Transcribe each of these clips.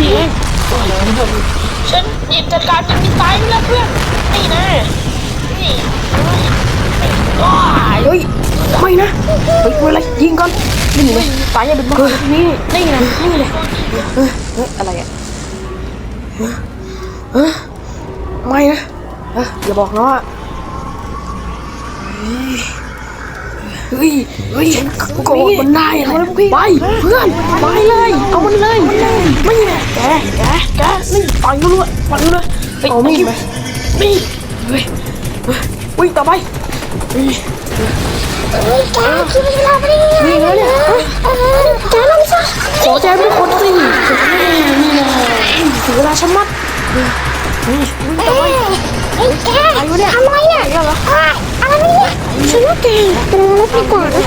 นี่เองฉันหยิบจัดการมันมีตายไปแล้วเพื่อนนี่นะนี่ว้ายเฮ้ยไม่นะเฮ้ยอะไรยิงก่อนนี่ไงตายอย่าเป็นบ้านี่นี่นะนี่เลยเฮ้ยอะไรอะเฮ้ยไม่นะเฮ้ยอย่าบอกนะว่า เฮ้ยเฮ้ยฉันโกรธมันได้อะไรไปเพื่อนไปเลยเอามันเลยไม่เนี่ยแกแกแกนี่ต่อยมันเลยต่อยมันเลยเฮ้ยเอามีดไปนี่เฮ้ยเฮ้ยวิ่งต่อไปเฮ้ยแกคิดเวลาไปดินี่ไงเนี่ยแกลงซะขอแจมเป็นคนสินี่ไงถึงเวลาฉันมัดนี่วิ่งต่อไปไอ้แกทำไรอะอะไรเนี่ยฉันว่าแกเป็นรถ ดีกว่านะ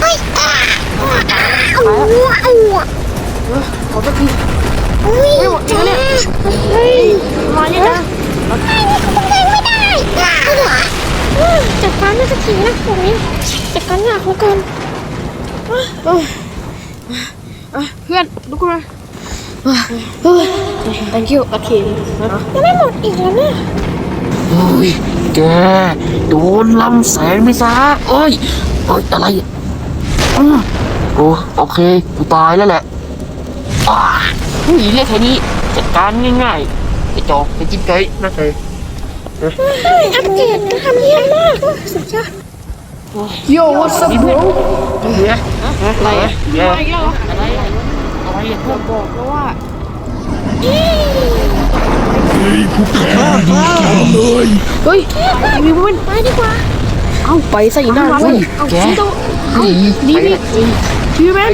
ไอ้แกเอาเอาขอสักทีเฮ้ยแกเฮ้ยมาเนี่ยนะไอ้นี่เขาต้องเดินไม่ได้จัดการไม่สักทีนะตรงนี้จัดการยากเหลือเกินเพื่อนลุกขึ้นมาเฮ้ย thank you โอเคยังไม่หมดอีกแล้วเนี่ยเฮ้ย แก โดนลำแสงไม่ซะเอ้ยเอ้ย อะไรอืมโอ้โอเค กูตายแล้วแหละอ่าผู้หญิงเรียกแค่นี้ จัดการง่ายๆไอ้จอกไอ้จิ๊บไก่นะเธอเฮ้ยอัปเกรดทำเยี่ยมมากสุดยอดโย่ what's up bro เฮียอะไรอะเฮียมาอีกแล้วเหรออะไรอะอะไรอะเพื่อนบอกแล้วว่า เฮ้ยมีมันไปดีกว่า เอาไปใส่หน้าเว้ยเอาแกชี้โต๊ะนี่นี่นี่ทีแมน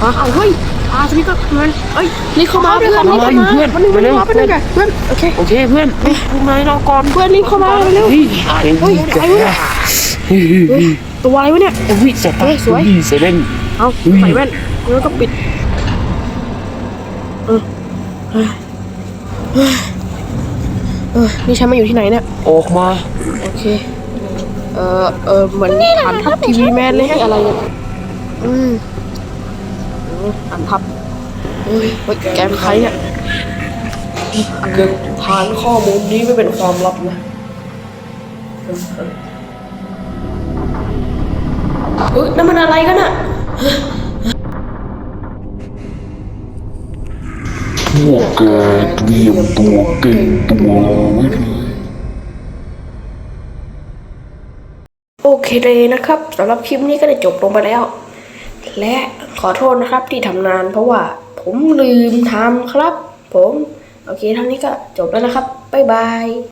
เอาเฮ้ยอาสมิก็มันเอ้ยนี่เข้ามาเพื่อนนี่เข้ามาเพื่อนมันนึงไปมันเร็วมาเป็นยังไงเพื่อนโอเคโอเคเพื่อนเฮ้ยพวกนายรอก่อนเพื่อนรีบเข้ามาเร็วเฮ้ยอ้เฮ้ยไอ้วะเว้ยตัวอะไรวะเนี่ยเฮ้ยเสร็จเฮ้ยสวยเซเว่นเอาใส่แว่นแล้วก็ปิดเออ เออเออเออนี่ฉันมาอยู่ที่ไหนเนี่ยออกมา โอเค เออเออเหมือนฐานทัพทีวีแมนเลยให้อะไรเนี่ยอืมอืมฐานทัพเฮ้ยเฮ้ยแกเป็นใครเนี่ยเกิดฐานข้อมูลนี้ไม่เป็นความลับนะเฮ้ยนั่นมันอะไรกันอะ วกแกเตรียมตัวเก่งตัวไว้เลยโอเคเลยนะครับสำหรับคลิปนี้ก็ได้จบลงไปแล้ว และขอโทษนะครับที่ทำนานเพราะว่าผมลืมทำครับ ผม โอเคเท่านี้ก็จบแล้วนะครับ บ๊ายบาย